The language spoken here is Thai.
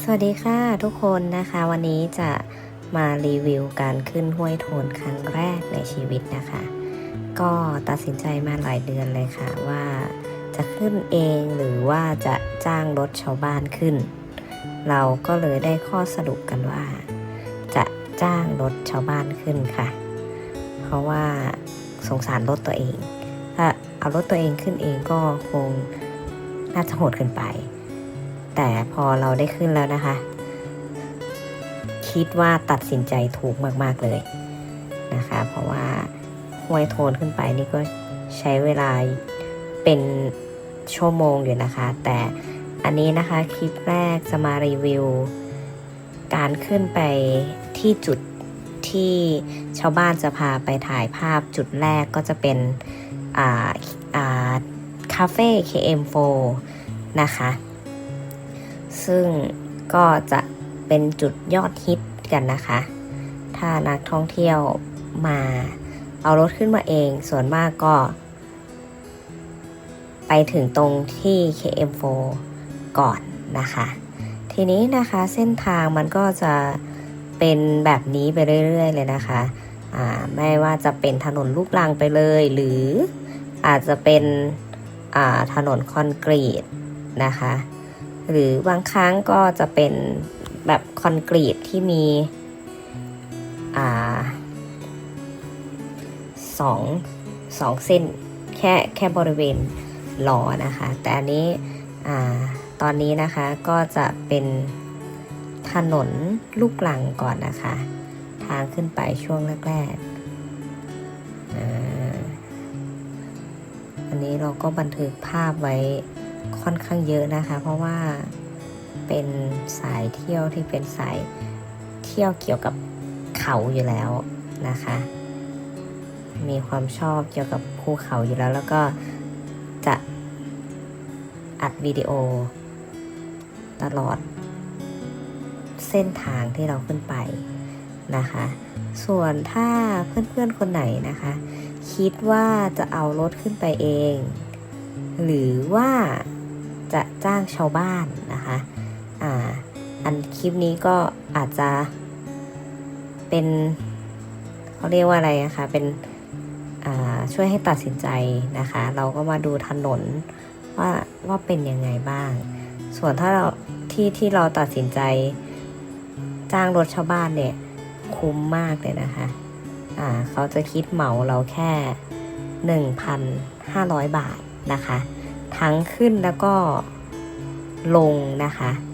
สวัสดีค่ะทุกคนนะคะ วันนี้จะมารีวิวการขึ้นห้วยโทนครั้งแรกในชีวิตนะคะ ก็ตัดสินใจมาหลายเดือนเลยค่ะว่าจะขึ้นเองหรือว่าจะจ้างรถชาวบ้านขึ้น เราก็เลยได้ข้อสรุปกันว่า จะจ้างรถชาวบ้านขึ้นค่ะ เพราะว่าสงสารรถตัวเองถ้าเอารถตัวเองขึ้นเองก็คงน่าจะโหดเกินไป แต่พอเราได้ขึ้นแล้วนะคะ คิดว่าตัดสินใจถูกมาก ๆ เลยนะคะ เพราะว่าห้วยโทนขึ้นไปนี่ก็ใช้เวลาเป็นชั่วโมงอยู่นะคะ แต่อันนี้นะคะคลิปแรกจะมารีวิว การขึ้นไปที่จุดที่ชาวบ้านจะพาไปถ่ายภาพจุดแรกก็จะเป็นอาอาคาเฟ่ KM4 นะคะ ซึ่งก็จะเป็นจุดยอดฮิตกันนะคะ ถ้านักท่องเที่ยวมาเอารถขึ้นมาเอง ส่วนมากก็ ไปถึงตรงที่ KM4 ก่อนนะคะ ทีนี้นะคะเส้นทางมันก็จะเป็นแบบนี้ไปเรื่อย ๆ เลยนะคะไม่ว่าจะเป็นถนนลูกรังไปเลย หรืออาจจะเป็นถนนคอนกรีตนะคะ หรือบางครั้งก็จะเป็นแบบคอนกรีตที่มีอสองสองเส้นแค่แค่บริเวณล้อนะคะ แต่อันนี้อตอนนี้นะคะก็จะเป็นถนนลูกลังก่อนนะคะ ทางขึ้นไปช่วงแรกๆอันนี้เราก็บันทึกภาพไว้ ค่อนข้างเยอะนะคะ เพราะว่าเป็นสายเที่ยวที่เป็นสายเที่ยวเกี่ยวกับเขาอยู่แล้วนะคะ มีความชอบเกี่ยวกับภูเขาอยู่แล้ว แล้วก็จะอัดวิดีโอ ตลอด เส้นทางที่เราขึ้นไปนะคะ ส่วนถ้าเพื่อนๆคนไหนนะคะ คิดว่าจะเอารถขึ้นไปเอง หรือว่า จะจ้างชาวบ้านนะคะอ่าอันคลิปนี้ก็อาจจะเป็นเขาเรียกว่าอะไรนะคะเป็นช่วยให้ตัดสินใจนะคะ เราก็มาดูถนนว่าว่าเป็นยังไงบ้าง ส่วนถ้าเราที่ที่เราตัดสินใจ จ้างรถชาวบ้านเนี่ยคุ้มมากเลยนะคะอ่าเขาจะคิดเหมาเราแค่ 1,500 บาทนะคะ ทั้งขึ้นแล้วก็ลงนะคะ